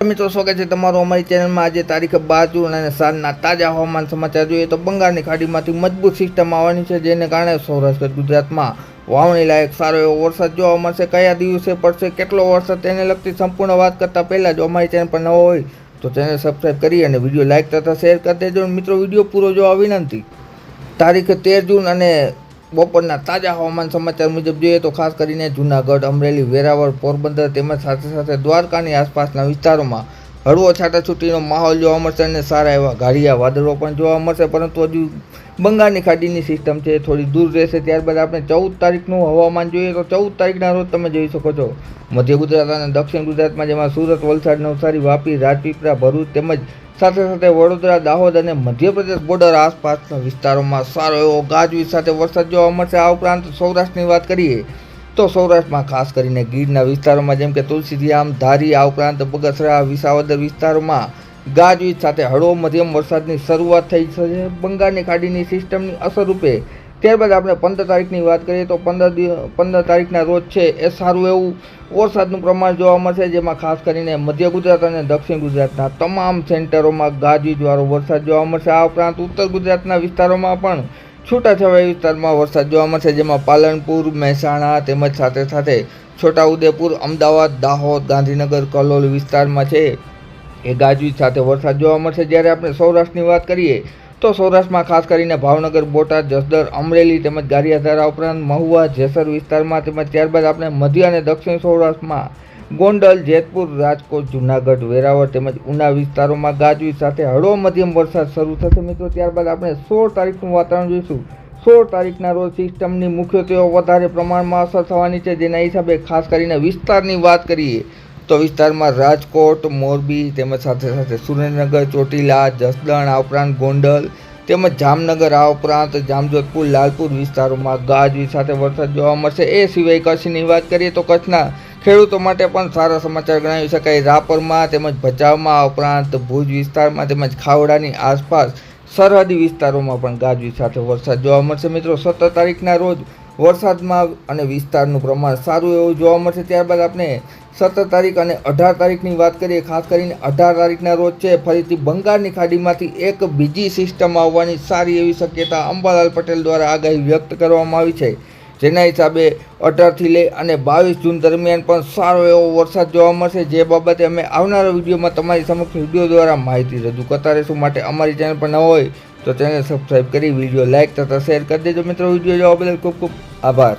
મિત્રો, સ્વાગત છે તમારું અમારી ચેનલમાં. આજે તારીખ બાર જૂન અને સાંજના તાજા હવામાન સમાચાર જોઈએ તો બંગાળની ખાડીમાંથી મજબૂત સિસ્ટમ આવવાની છે, જેને કારણે સૌરાષ્ટ્ર, ગુજરાતમાં વાવણી લાયક સારો એવો વરસાદ જોવા મળશે. કયા દિવસે પડશે, કેટલો વરસાદ, તેને લગતી સંપૂર્ણ વાત કરતાં પહેલાં જો અમારી ચેનલ પર નવો હોય તો ચેનલ સબસ્ક્રાઈબ કરી અને વીડિયો લાઇક તથા શેર કરી દેજો. મિત્રો, વીડિયો પૂરો જોવા વિનંતી. તારીખ તેર જૂન અને બપોરના તાજા હવામાન સમાચાર મુજબ જોઈએ તો ખાસ કરીને જૂનાગઢ, અમરેલી, વેરાવળ, પોરબંદર તેમજ સાથે સાથે દ્વારકાની આસપાસના વિસ્તારોમાં હળવો છાટાછૂટીનો માહોલ જોવા મળશે અને સારા એવા ગાઢિયા વાદળો પણ જોવા મળશે, પરંતુ હજુ બંગાળની ખાડીની સિસ્ટમ છે થોડી દૂર રહેશે. ત્યારબાદ આપણે ચૌદ તારીખનું હવામાન જોઈએ તો ચૌદ તારીખના રોજ તમે જોઈ શકો છો. મધ્ય ગુજરાત અને દક્ષિણ ગુજરાતમાં જેમાં સુરત, વલસાડ, નવસારી, વાપી, રાજપીપળા, ભરૂચ તેમજ સાથે સાથે વડોદરા, દાહોદ અને મધ્યપ્રદેશ બોર્ડર આસપાસના વિસ્તારોમાં સારો એવો ગાજવીજ સાથે વરસાદ જોવા મળશે. આ ઉપરાંત સૌરાષ્ટ્રની વાત કરીએ તો સૌરાષ્ટ્રમાં ખાસ કરીને ગીરના વિસ્તારોમાં, જેમ કે તુલસીધામ, ધારી, આ ઉપરાંત બગસરા, વિસાવદર વિસ્તારોમાં ગાજવીજ સાથે હળવો મધ્યમ વરસાદની શરૂઆત થઈ છે. બંગાળની ખાડીની સિસ્ટમની અસરરૂપે ત્યારબાદ આપણે પંદર તારીખની વાત કરીએ તો પંદર પંદર તારીખના રોજ છે એ સારું એવું વરસાદનું પ્રમાણ જોવા મળશે, જેમાં ખાસ કરીને મધ્ય ગુજરાત અને દક્ષિણ ગુજરાતના તમામ સેન્ટરોમાં ગાજવીજવાળો વરસાદ જોવા મળશે. આ ઉપરાંત ઉત્તર ગુજરાતના વિસ્તારોમાં પણ છૂટાછવાયા વિસ્તારમાં વરસાદ જોવા મળશે, જેમાં પાલનપુર, મહેસાણા તેમજ સાથે સાથે છોટાઉદેપુર, અમદાવાદ, દાહોદ, ગાંધીનગર, કલોલ વિસ્તારમાં છે. એ ગાજવીજ સાથે વરસાદ જોવા મળશે. જ્યારે આપણે સૌરાષ્ટ્રની વાત કરીએ, તો સૌરાષ્ટ્રમાં ખાસ કરીને ભાવનગર, બોટાદ જસદર અમરેલી તેમજ ગારિયાધારા ઉપરાંત મહુવા, જેસર વિસ્તારમાં તેમજ ત્યારબાદ આપણે મધ્ય અને દક્ષિણ સૌરાષ્ટ્રમાં ગોંડલ, જેતપુર, રાજકોટ, જુનાગઢ, વેરાવળ તેમજ ઉના વિસ્તારોમાં ગાજવીજ સાથે હળવો મધ્યમ વરસાદ શરૂ થશે. મિત્રો, ત્યારબાદ આપણે સોળ તારીખનું વાતાવરણ જોઈશું. સોળ તારીખના રોજ સિસ્ટમની મુખ્યત્વે વધારે પ્રમાણમાં અસર થવાની છે. જેના હિસાબે ખાસ કરીને વિસ્તારની વાત કરીએ તો વિસ્તારમાં રાજકોટ, મોરબી તેમજ સાથે સાથે સુરેન્દ્રનગર, ચોટીલા, જસદણ, આ ઉપરાંત ગોંડલ તેમજ જામનગર, આ ઉપરાંત જામજોધપુર, લાલપુર વિસ્તારોમાં ગાજવીજ સાથે વરસાદ જોવા મળશે. એ સિવાય કચ્છની વાત કરીએ તો કચ્છના ખેડૂતો માટે પણ સારા સમાચાર ગણાવી શકાય. રાપરમાં તેમજ ભચાઉમાં ઉપરાંત ભુજ વિસ્તારમાં તેમજ ખાવડાની આસપાસ સરહદી વિસ્તારોમાં પણ ગાજવી સાથે વરસાદ જોવા મળશે. મિત્રો, સત્તર તારીખના રોજ વરસાદમાં અને વિસ્તારનું પ્રમાણ સારું એવું જોવા મળશે. ત્યારબાદ આપણે સત્તર તારીખ અને અઢાર તારીખની વાત કરીએ. ખાસ કરીને અઢાર તારીખના રોજ છે ફરીથી બંગાળની ખાડીમાંથી એક બીજી સિસ્ટમ આવવાની સારી એવી શક્યતા અંબાલાલ પટેલ દ્વારા આગાહી વ્યક્ત કરવામાં આવી છે. જેના હિસાબે અઢારથી લઈ અને બાવીસ જૂન દરમિયાન પણ સારો એવો વરસાદ જોવા મળશે. જે બાબતે અમે આવનારા વિડીયોમાં તમારી સમક્ષ વીડિયો દ્વારા માહિતી રજૂ કરતા રહીશું. માટે અમારી ચેનલ પર ન હોય તો ચેનલ સબસ્ક્રાઈબ કરી વીડિયો લાઇક તથા શેર કરી દેજો. મિત્રો, વીડિયો જોવા બદલ ખૂબ ખૂબ આભાર.